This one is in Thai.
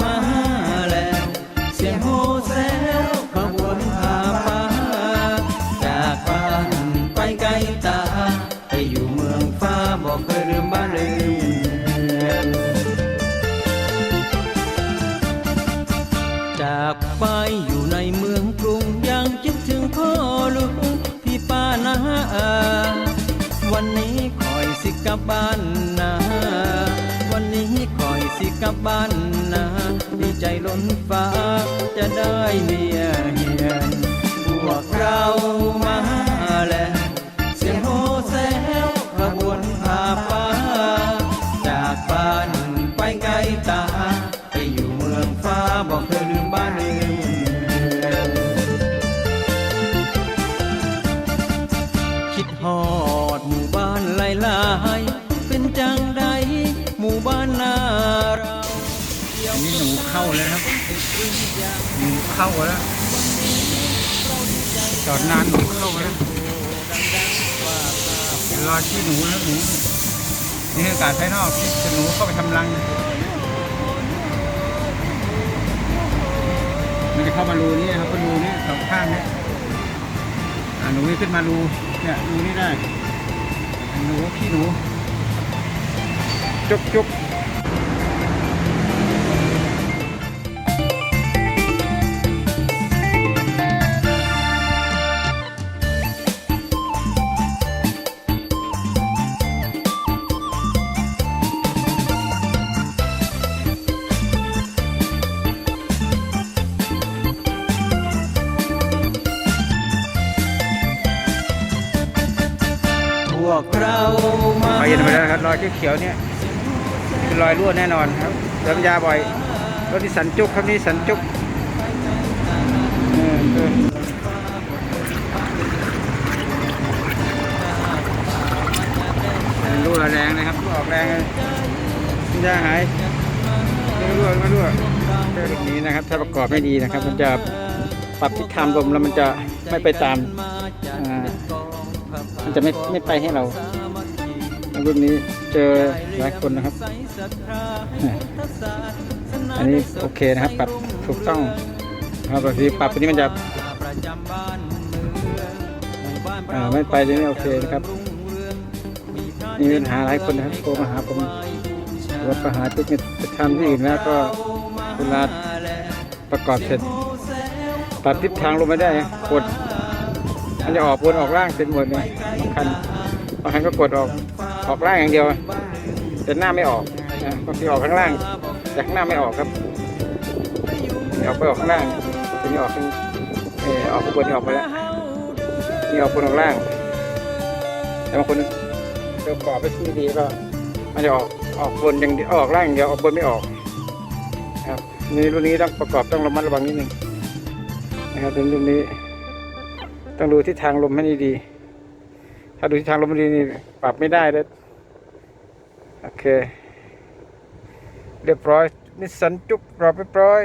มาหา สิกลับบ้านนาดีใจล้นฟ้า จะได้เมียเฮียนพวกเรามาแล้ว อันนี้หนูเข้าแล้วครับ หนูเข้าแล้วจอดนานหนูเข้าแล้วรอที่หนูแล้วหนูนี่คืออากาศภายนอกที่หนูเข้าไปทำรังมันจะเข้ามารูนี้นะครับก็รูนี้สองข้างเนี้อ่าหนูนี่ขึ้นมารูเนี่ยรูนี้ได้หนูพี่หนูจุกจุก รอยเย็นไปแล้วครับรอยเขียวๆเนี่ยเป็นรอยรั่วแน่นอนครับเติมยาบ่อยรถที่สันจุกครับนี่สันจุกเออเออรั่วแรงนะครับรั่วออกแรงเลยยาหายไม่รั่วไม่รั่วเรื่องนี้นะครับ ถ้าประกอบไม่ดีนะครับ มันจะปรับทิศทางลมแล้วมันจะไม่ไปตามอ่ามันจะไม่ไม่ไปให้เรา รุ่นนี้เจอหลายคนนะครับ อันนี้โอเคนะครับปรับถูกต้องนะครับบางทีปรับตัวนี้มันจะอ่าไม่ไปตัวนี้โอเคนะครับมีปัญหาหลายคนนะครับโทรมาหาผมว่าปัญหาเทคนิคไปทำที่อื่นแล้วก็เวลาประกอบเสร็จปรับทิศทางลงไม่ได้กดมันจะออกบนออกล่างเต็มหมดเลยบางคัน บางคันก็กดออกออกล่างอย่างเดียวแต่หน้าไม่ออกนะบางทีออกข้างล่างแต่ข้างหน้าไม่ออกครับนี่ออกไปออกข้างล่างทีนี้ออกข้างเออออกบนนี่ออกไปแล้วนี่ออกบนออกล่าง แต่บางคนประกอบไปที่ดีก็มันจะออกออกบนอย่างเดียวออกล่างอย่างเดียวออกบนไม่ออกครับนี่รุ่นนี้ต้องประกอบต้องระมัดระวังนิดนึงนะครับเป็นรุ่นนี้ ต้องดูทิศทางลมให้ดีๆ ถ้าดูทิศทางลมดีนี่ปรับไม่ได้เลยโอเค เรียบร้อยนิสสันจุกรอบเรียบร้อย